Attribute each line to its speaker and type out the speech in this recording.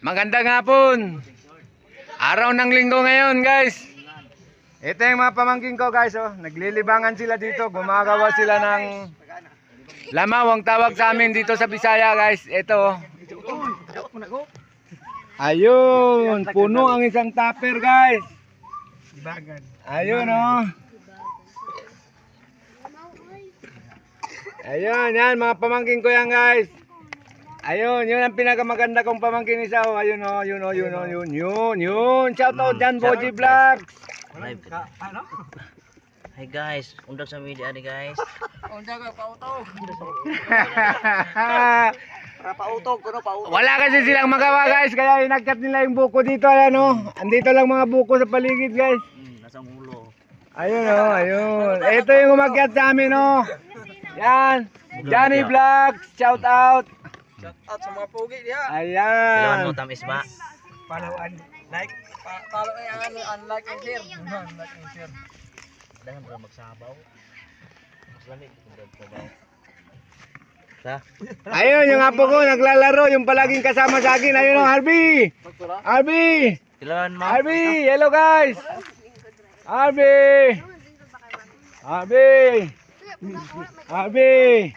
Speaker 1: Magandang hapon. Araw ng linggo ngayon, guys. Ito yung mga pamangking ko, guys. Oh. Naglilibangan sila dito. Gumagawa sila ng lamaw. Ang tawag sa amin dito sa Bisaya, guys. Ito. oh. Ayun. Puno ang isang tupper, guys. Ayun, oh. Ayun, yan. Mga pamangking ko yan, guys. Ayun, yun ang pinakamaganda kong pamangkin isa. Oh. Ayun, oh, yun, oh, yun, oh, yun, yun, yun. Shout out dyan, Boji Vlogs.
Speaker 2: Live ka. Hey guys, undag sa media ni guys. Para pautog kuno pautog.
Speaker 1: Wala kasi silang magawa, guys. Kaya inagkat nila yung buko dito. Ayan, oh. Andito lang mga buko sa paligid, guys.
Speaker 2: Hmm, nasa ulo.
Speaker 1: Ayun, oh, ayun. Ito yung umakyat sa amin, oh. Yan. Johnny Vlogs. Shout out.
Speaker 3: At sa mga pugi diha.
Speaker 2: Kailangan mo
Speaker 1: Ayan.
Speaker 2: tamis ba?
Speaker 3: Follow and like. Pa follow ay ang ano, unlike and share. Unlike and share.
Speaker 2: Dahil mo magsabaw. Mas lamig kung?
Speaker 1: Ayun, yung apo ko, naglalaro. Yung palaging kasama sa akin. Ayun, oh, Harvey. Harvey.
Speaker 2: Kailangan mo.
Speaker 1: Harvey, hello guys. Harvey. Harvey. Harvey.